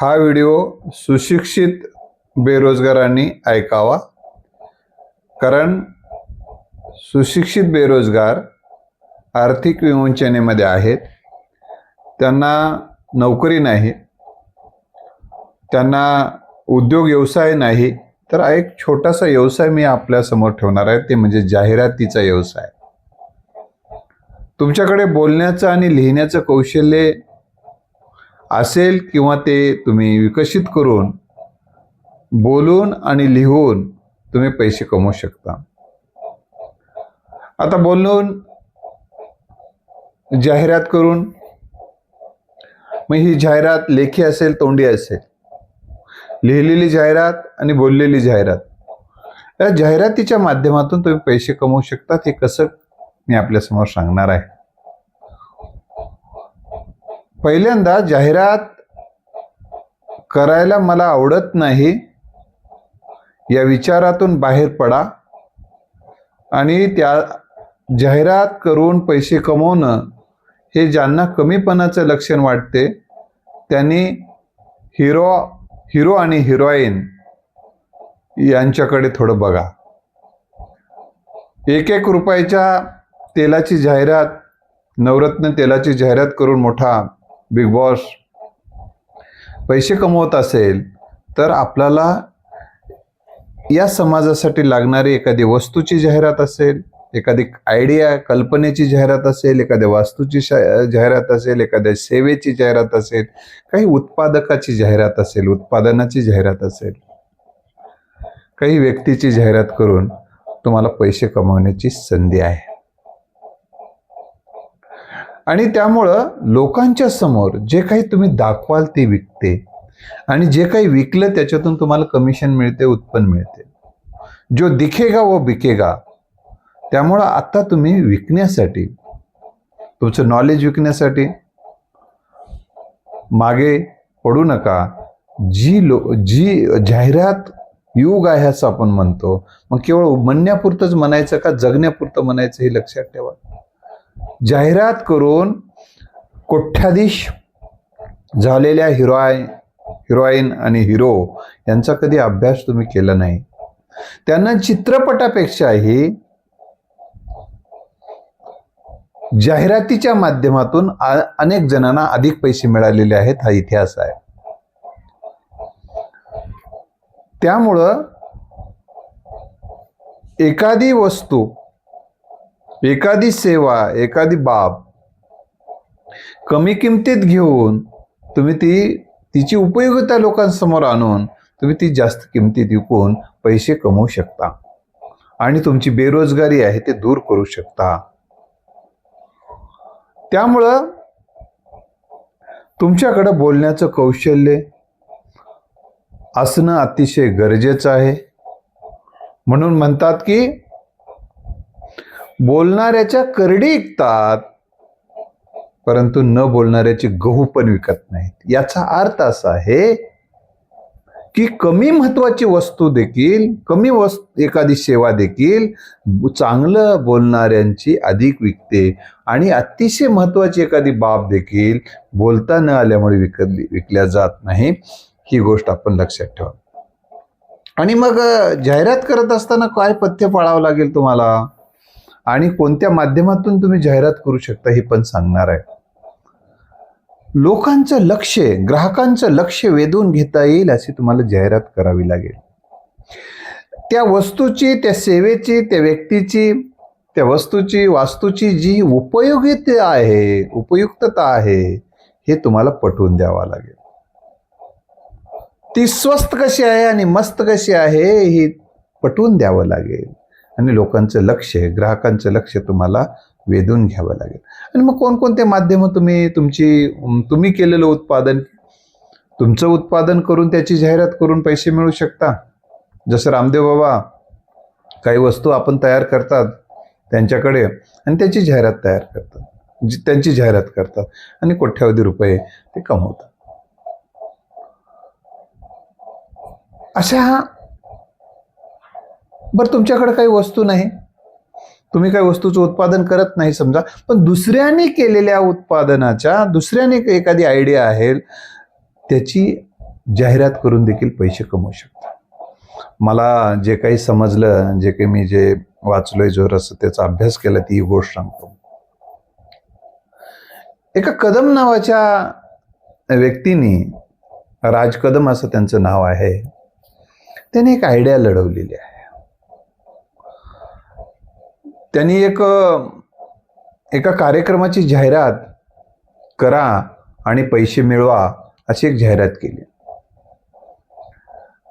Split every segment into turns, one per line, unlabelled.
हा व्हिडिओ सुशिक्षित बेरोजगारांनी ऐकावा. कारण सुशिक्षित बेरोजगार आर्थिक विवंचनेमध्ये आहेत. त्यांना नोकरी नाही. त्यांना उद्योग व्यवसाय नाही. तर एक छोटासा व्यवसाय मी आपल्यासमोर ठेवणार आहे. ते म्हणजे जाहिरातीचा व्यवसाय. तुमच्याकडे बोलण्याचं आणि लिहिण्याचं कौशल्य असेल किंवा ते तुम्ही विकसित करून बोलून आणि लिहून तुम्ही पैसे कमवू शकता. आता बोलून जाहिरात करून मग ही जाहिरात लेखी असेल तोंडी असेल. लिहिलेली जाहिरात आणि बोललेली जाहिरात. या जाहिरातीच्या माध्यमातून तुम्ही पैसे कमवू शकता हे कसं मी आपल्यासमोर सांगणार आहे. पहिल्यांदा जाहिरात करायला मला आवडत नाही. या विचारातून बाहेर पडा. आणि त्या जाहिरात करून पैसे कमवणं हे ज्यांना कमीपणाचं लक्षण वाटते त्यांनी हिरो हिरो आणि हिरोईन यांच्याकडे थोडं बघा. एक एक रुपयाच्या तेलाची जाहिरात नवरत्न तेलाची जाहिरात करून मोठा बिग बॉस पैसे कमवत असेल तर आपल्याला या समाजासाठी लागणारी एखादी वस्तूची जाहिरात असेल एखादी आयडिया कल्पनेची जाहिरात असेल एखाद्या वास्तूची शा- जाहिरात असेल एखाद्या सेवेची जाहिरात असेल काही उत्पादकाची जाहिरात असेल उत्पादनाची जाहिरात असेल काही व्यक्तीची जाहिरात करून तुम्हाला पैसे कमावण्याची संधी आहे. आणि त्यामुळं लोकांच्या समोर जे काही तुम्ही दाखवाल ते विकते. आणि जे काही विकलं त्याच्यातून तुम्हाला कमिशन मिळते उत्पन्न मिळते. जो दिखेगा व बिकेगा. त्यामुळं आता तुम्ही विकण्यासाठी तुमचं नॉलेज विकण्यासाठी मागे पडू नका. जी लो जी जाहिरात युग आहे असं आपण म्हणतो मग केवळ म्हणण्यापुरतंच म्हणायचं का जगण्यापुरतं म्हणायचं हे लक्षात ठेवा. जाहिरात करून कोठ्याधीश झालेल्या हिरोय हिरोईन आणि हिरो यांचा कधी अभ्यास तुम्ही केला नाही. त्यांना चित्रपटापेक्षाही जाहिरातीच्या माध्यमातून अनेक जणांना अधिक पैसे मिळालेले आहेत हा इतिहास आहे. त्यामुळं एखादी वस्तू एखादी सेवा एखादी बाब कमी किमतीत घेऊन तुम्ही ती तिची उपयोगिता लोकांसमोर आणून तुम्ही ती जास्त किमतीत विकून पैसे कमवू शकता. आणि तुमची बेरोजगारी आहे ते दूर करू शकता. त्यामुळं तुमच्याकडं बोलण्याचं कौशल्य असणं अतिशय गरजेचं आहे. म्हणून म्हणतात की बोलणाऱ्याच्या करडी विकतात परंतु न बोलणाऱ्याचे गहू पण विकत नाहीत. याचा अर्थ असा आहे की कमी महत्वाची वस्तू देखील कमी वस्तू एखादी सेवा देखील चांगलं बोलणाऱ्यांची अधिक विकते आणि अतिशय महत्वाची एखादी बाब देखील बोलता न आल्यामुळे विकली विकल्या जात नाही. ही गोष्ट आपण लक्षात ठेवा. आणि मग जाहिरात करत असताना काय पथ्य पाळावं लागेल तुम्हाला? आणि कोणत्या माध्यमातून तुम्ही जाहिरात करू शकता हे पण सांगणार आहे. लोकांचं लक्ष ग्राहकांचं लक्ष वेधून घेता येईल अशी तुम्हाला जाहिरात करावी लागेल. त्या वस्तूची त्या सेवेची त्या व्यक्तीची त्या वस्तूची वास्तूची जी उपयोगिता आहे उपयुक्तता आहे हे तुम्हाला पटवून द्यावा लागेल. ती स्वस्त कशी आहे आणि मस्त कशी आहे हे पटवून द्यावं लागेल. आणि लोकांचं लक्ष ग्राहकांचं लक्ष तुम्हाला वेधून घ्यावं लागेल. आणि मग कोणकोणते माध्यमं तुम्ही तुमची तुम्ही केलेलं उत्पादन? तुमचं उत्पादन करून त्याची जाहिरात करून पैसे मिळू शकता. जसं रामदेव बाबा काही वस्तू आपण तयार करतात त्यांच्याकडे आणि त्याची जाहिरात तयार करतात. जी त्यांची जाहिरात करतात आणि कोट्यावधी रुपये ते कमवतात. अशा बरं तुमच्याकडे काही वस्तू नाही. तुम्ही काही वस्तूचं उत्पादन करत नाही समजा पण दुसऱ्याने केलेल्या उत्पादनाच्या दुसऱ्याने एखादी आयडिया आहे त्याची जाहिरात करून देखील पैसे कमवू शकता. मला जे काही समजलं जे काही मी जे वाचलोय जोरस त्याचा अभ्यास केला ती गोष्ट सांगतो. एका कदम नावाच्या व्यक्तीने राज कदम असं त्यांचं नाव आहे त्याने एक आयडिया लढवलेली आहे. त्यांनी एक एका कार्यक्रमाची जाहिरात करा आणि पैसे मिळवा अशी एक जाहिरात केली.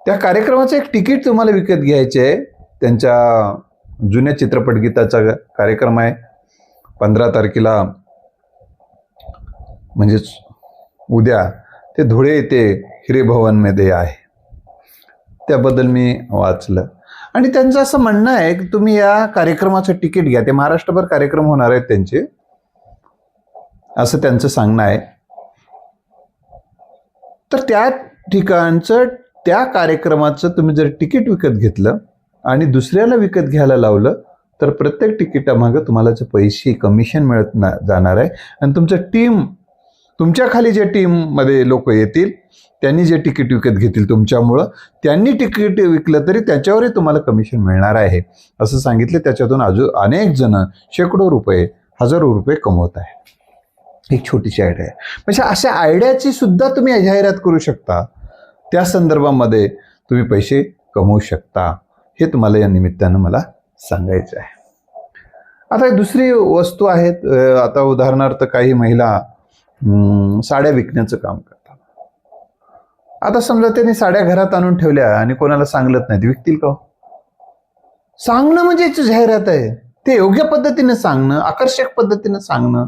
त्या कार्यक्रमाचं एक तिकीट तुम्हाला विकत घ्यायचे आहे. त्यांच्या जुन्या चित्रपट गीताचा कार्यक्रम आहे. पंधरा तारखेला म्हणजेच उद्या ते धुळे येथे हिरेभवनमध्ये आहे. त्याबद्दल मी वाचलं. आणि त्यांचं असं म्हणणं आहे की तुम्ही या कार्यक्रमाचं तिकीट घ्या. ते महाराष्ट्रभर कार्यक्रम होणार आहेत त्यांचे. असं त्यांचं सांगणं आहे. तर त्या ठिकाणचं त्या कार्यक्रमाचं तुम्ही जर तिकीट विकत घेतलं आणि दुसऱ्याला विकत घ्यायला लावलं तर प्रत्येक तिकिटामागं तुम्हाला जे पैसे कमिशन मिळत ना जाणार आहे. आणि तुमचं टीम तुमच्या खाली जे टीममध्ये लोक येतील त्यांनी जे तिकीट विकत घेतील तुमच्यामुळं त्यांनी तिकीट विकलं तरी त्याच्यावरही तुम्हाला कमिशन मिळणार आहे. असं सांगितलं त्याच्यातून अजून अनेक जण शेकडो रुपये हजारो रुपये कमवत आहे एक छोटीशी आयडिया आहे. म्हणजे अशा आयडियाची सुद्धा तुम्ही जाहिरात करू शकता. त्या संदर्भामध्ये तुम्ही पैसे कमवू शकता. हे तुम्हाला या निमित्तानं मला सांगायचं आहे. आता दुसरी वस्तू आहेत. आता उदाहरणार्थ काही महिला साड्या विकण्याचं काम करतात. आता समजा त्यांनी साड्या घरात आणून ठेवल्या आणि कोणाला सांगलत नाही विकतील का हो? सांगणं म्हणजे याची जाहिरात आहे. ते योग्य पद्धतीने सांगणं आकर्षक पद्धतीने सांगणं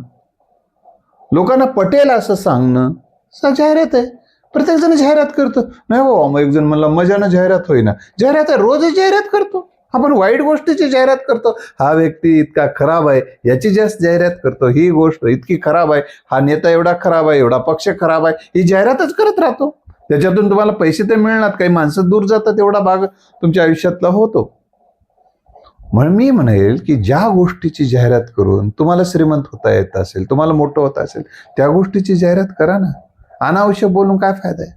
लोकांना पटेल असं सांगणं सा जाहिरात आहे. प्रत्येक जण जाहिरात करतो. नाही बाबा मग एक जण म्हणला मजानं जाहिरात होईना. जाहिरात आहे रोज जाहिरात करतो. आपण वाईट गोष्टीची जाहिरात करतो. हा व्यक्ती इतका खराब आहे याची जास्त जाहिरात करतो. ही गोष्ट इतकी खराब आहे हा नेता एवढा खराब आहे एवढा पक्ष खराब आहे ही जाहिरातच करत राहतो. त्याच्यातून तुम्हाला पैसे तर मिळणार. काही माणसं दूर जातात तेवढा भाग तुमच्या आयुष्यातला होतो. म्हणून मी म्हणेल की ज्या गोष्टीची जाहिरात करून तुम्हाला श्रीमंत होता येत असेल तुम्हाला मोठं होत असेल त्या गोष्टीची जाहिरात करा ना. अनावश्यक बोलून काय फायदा आहे?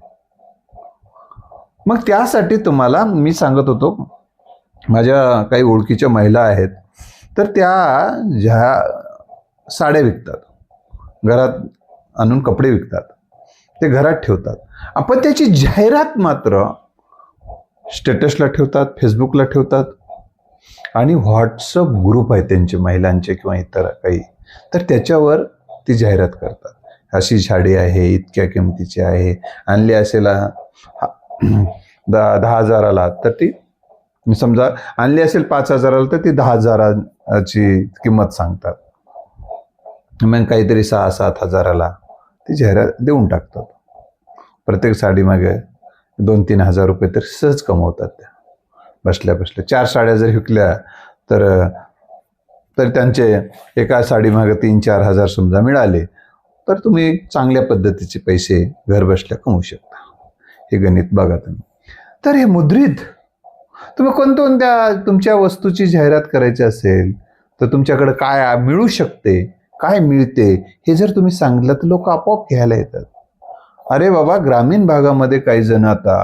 मग त्यासाठी तुम्हाला मी सांगत होतो माझ्या काही ओळखीच्या महिला आहेत तर त्या ज्या साड्या विकतात घरात आणून कपडे विकतात ते घरात ठेवतात. आपण त्याची जाहिरात मात्र स्टेटसला ठेवतात फेसबुकला ठेवतात आणि व्हॉट्सअप ग्रुप आहे त्यांचे महिलांचे किंवा इतर काही. तर त्याच्यावर ती जाहिरात करतात. अशी झाडे आहे इतक्या किमतीची आहे आणली असेल दहा दहा हजाराला तर ती समजा आणली असेल पाच हजाराला तर ती दहा हजाराची किंमत सांगतात. मग काहीतरी सहा सात हजाराला. ती जाहिरात देऊन टाकतात. प्रत्येक साडीमागे दोन तीन हजार रुपये तर सहज कमवतात त्या. बसल्या बसल्या. चार साड्या जर विकल्या तर तर त्यांचे एका साडीमागे तीन चार हजार समजा मिळाले तर तुम्ही चांगल्या पद्धतीचे पैसे घर बसल्या कमवू शकता. हे गणित बघा तुम्ही. तर हे मुद्रित तुम्ही कोणत्या तुमच्या वस्तूची जाहिरात करायची असेल तर तुमच्याकडे काय मिळू शकते काय मिळते हे जर तुम्ही सांगितलं तर लोक आपोआप घ्यायला येतात. अरे बाबा ग्रामीण भागामध्ये काही जण आता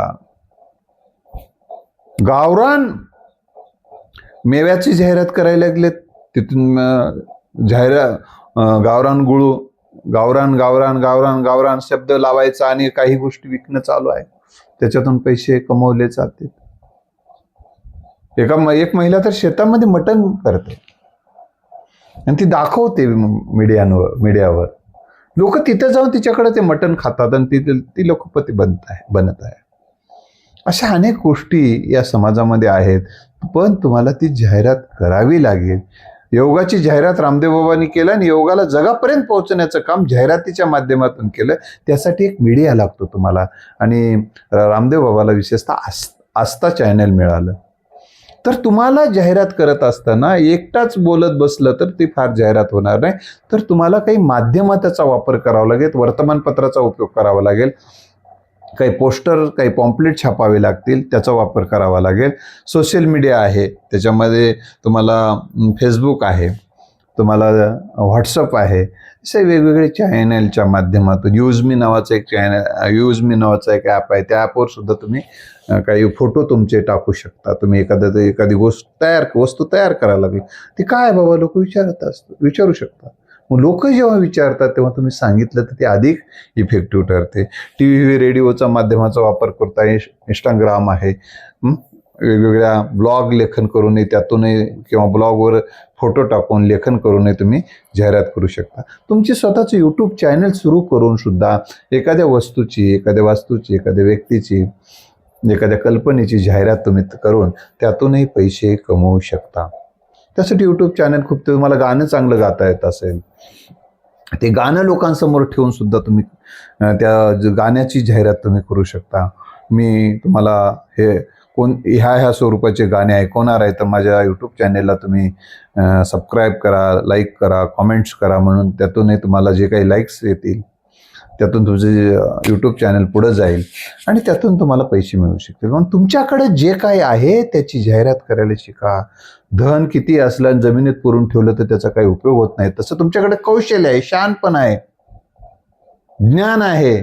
गावरान मेव्याची जाहिरात करायला लागलेत. तिथून जाहिरा जाहिरात गावरान गुळू गावरान गावरान गावरान गावरान शब्द लावायचा आणि काही गोष्टी विकणं चालू आहे. त्याच्यातून पैसे कमवले जाते एका एक महिला तर शेतामध्ये मटण करते. आणि ती दाखवते मीडियावर मीडियावर. लोक तिथं जाऊन तिच्याकडे ते मटण खातात आणि ती ती लोकपती बनत आहे बनत आहे. अशा अनेक गोष्टी या समाजामध्ये आहेत. पण तुम्हाला ती जाहिरात करावी लागेल. योगाची जाहिरात रामदेव बाबांनी केलं आणि योगाला जगापर्यंत पोहोचण्याचं काम जाहिरातीच्या माध्यमातून केलं. त्यासाठी एक मीडिया लागतो तुम्हाला. आणि रामदेव बाबाला विशेषतः आस्था चॅनल मिळालं. तर तुम्हाला जाहिरात करत असताना एकटाच बोलत बसलं तर ती फार जाहिरात होणार नाही. तर तुम्हाला काही माध्यमाचा वापर करावा लागेल वर्तमानपत्राचा उपयोग करावा लागेल काही पोस्टर काही पॉम्पलेट छापावे लागतील त्याचा वापर करावा लागेल. सोशल मीडिया आहे त्याच्यामध्ये तुम्हाला फेसबुक आहे. तुम्हाला व्हॉट्सअप आहे. असे वेगवेगळे चॅनलच्या माध्यमातून यूज मी नावाचं एक चॅनल यूज मी नावाचं एक ॲप आहे. त्या ॲपवर सुद्धा तुम्ही काही फोटो तुमचे टाकू शकता. तुम्ही एखाद्या एखादी गोष्ट तयार वस्तू तयार करायला लागली. ती काय बाबा लोक विचारत असतात विचारू शकतात. मग लोक जेव्हा विचारतात तेव्हा तुम्ही सांगितलं तर ते अधिक इफेक्टिव्ह ठरते. टी व्ही रेडिओचा माध्यमाचा वापर करता. इंस्टाग्राम आहे. वेगवेगळ्या ब्लॉग लेखन करूनही त्यातूनही किंवा ब्लॉगवर फोटो टाकून लेखन करूनही तुम्ही जाहिरात करू शकता. तुमची स्वतःचं यूट्यूब चॅनल सुरू करून सुद्धा एखाद्या वस्तूची एखाद्या वास्तूची एखाद्या व्यक्तीची एखाद्या कल्पनेची जाहिरात तुम्ही करून त्यातूनही पैसे कमवू शकता. त्यासाठी यूट्यूब चॅनल खूप तुम्हाला गाणं चांगलं गाता येत असेल. ते गाणं लोकांसमोर ठेवून सुद्धा तुम्ही त्या ज- गाण्याची जाहिरात तुम्ही करू शकता. मी तुम्हाला हे कोण ह्या ह्या स्वरूपाचे गाणे ऐकवणार आहे तर माझ्या यूट्यूब चॅनेलला तुम्ही सबस्क्राईब करा लाईक करा कमेंट्स करा म्हणून त्यातूनही तुम्हाला जे काही लाईक्स येतील त्यातून तुमचे यूट्यूब चॅनल पुढं जाईल आणि त्यातून तुम्हाला पैसे मिळू शकतील. मग तुमच्याकडे जे काही आहे त्याची जाहिरात करायला शिका. धन किती असलं आणि जमिनीत पुरून ठेवलं तर त्याचा काही उपयोग होत नाही. तसं तुमच्याकडे कौशल्य आहे शानपण आहे ज्ञान आहे.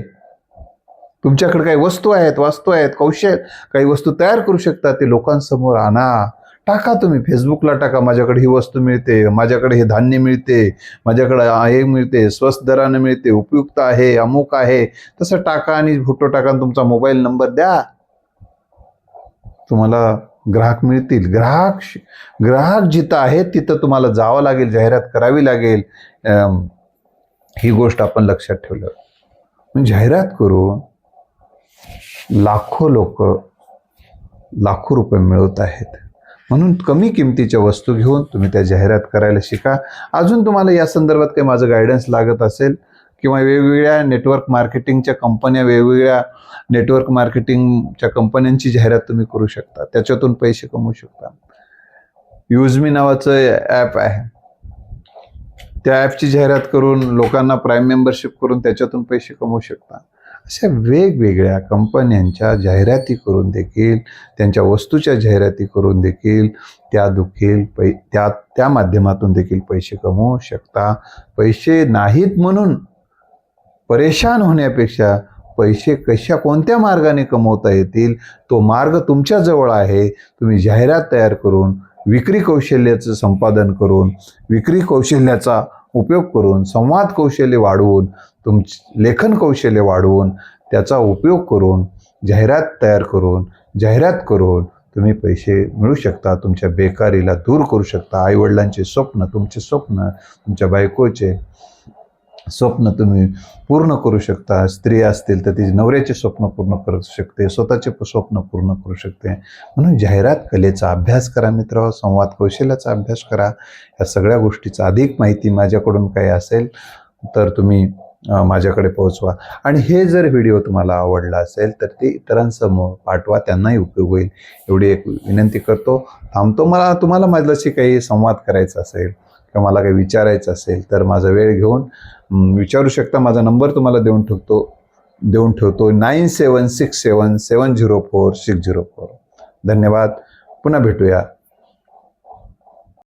तुमच्याकडे काही वस्तू आहेत वास्तू आहेत कौशल काही वस्तू तयार करू शकता ते लोकांसमोर आणा. टाका तुम्ही फेसबुकला टाका माझ्याकडे ही वस्तू मिळते माझ्याकडे हे धान्य मिळते माझ्याकडे हे मिळते स्वस्त दरानं मिळते उपयुक्त आहे अमुक आहे. तसं टाका आणि फोटो टाका आणि तुमचा मोबाईल नंबर द्या. तुम्हाला ग्राहक मिळतील. ग्राहक श- ग्राहक जिथं आहेत तिथं तुम्हाला जावं लागेल जाहिरात करावी लागेल. ही गोष्ट आपण लक्षात ठेवलं. जाहिरात करून लाखो लोक लाखो रुपये मिळवत आहेत. म्हणून कमी किमतीच्या वस्तू घेऊन तुम्ही त्या जाहिरात करायला शिका. अजून तुम्हाला या संदर्भात काही माझं गायडन्स लागत असेल किंवा वेगवेगळ्या नेटवर्क मार्केटिंगच्या कंपन्या वेगवेगळ्या नेटवर्क मार्केटिंगच्या कंपन्यांची जाहिरात तुम्ही करू शकता. त्याच्यातून पैसे कमवू शकता. युजमी नावाचं ॲप आहे. त्या ॲपची जाहिरात करून लोकांना प्राईम मेंबरशिप करून त्याच्यातून पैसे कमवू शकता. अशा वेगवेगळ्या कंपन्यांच्या जाहिराती करून देखील त्यांच्या वस्तूच्या जाहिराती करून देखील त्या देखील पै त्या त्या माध्यमातून देखील पैसे कमवू शकता. पैसे नाहीत म्हणून परेशान होण्यापेक्षा पैसे कशा कोणत्या मार्गाने कमवता येतील तो मार्ग तुमच्याजवळ आहे. तुम्ही जाहिरात तयार करून विक्री कौशल्याचं संपादन करून विक्री कौशल्याचा उपयोग करून संवाद कौशल्य वाढवून तुम लेखन कौशल्य वाढवून त्याचा उपयोग करून जाहिरात तयार करून जाहिरात करून तुम्ही पैसे मिळू शकता तुमच्या बेकारीला दूर करू शकता आईवडिलांचे स्वप्न तुमचे स्वप्न तुमच्या बायकोचे स्वप्न तुम्ही पूर्ण करू शकता. स्त्री असतील तर तिचे नवऱ्याचे स्वप्न पूर्ण करू शकते स्वतःचे प- स्वप्न पूर्ण करू शकते. म्हणून जाहिरात कलेचा अभ्यास करा मित्र संवाद कौशल्याचा अभ्यास करा. या सगळ्या गोष्टीचा अधिक माहिती माझ्याकडून काही असेल तर तुम्ही माझ्याकडे पोहोचवा. आणि हे जर व्हिडिओ तुम्हाला आवडला असेल तर ते इतरांसमोर पाठवा त्यांनाही उपयोग होईल. एवढी एक विनंती करतो. थांबतो. मला तुम्हाला माझ्याशी काही संवाद करायचा असेल किंवा मला काही विचारायचं असेल तर माझा वेळ घेऊन विचारू शकता. माझा नंबर तुम्हाला देऊन ठेवतो देऊन ठेवतो. Nine seven six seven seven zero four six zero four. धन्यवाद. पुन्हा भेटूया.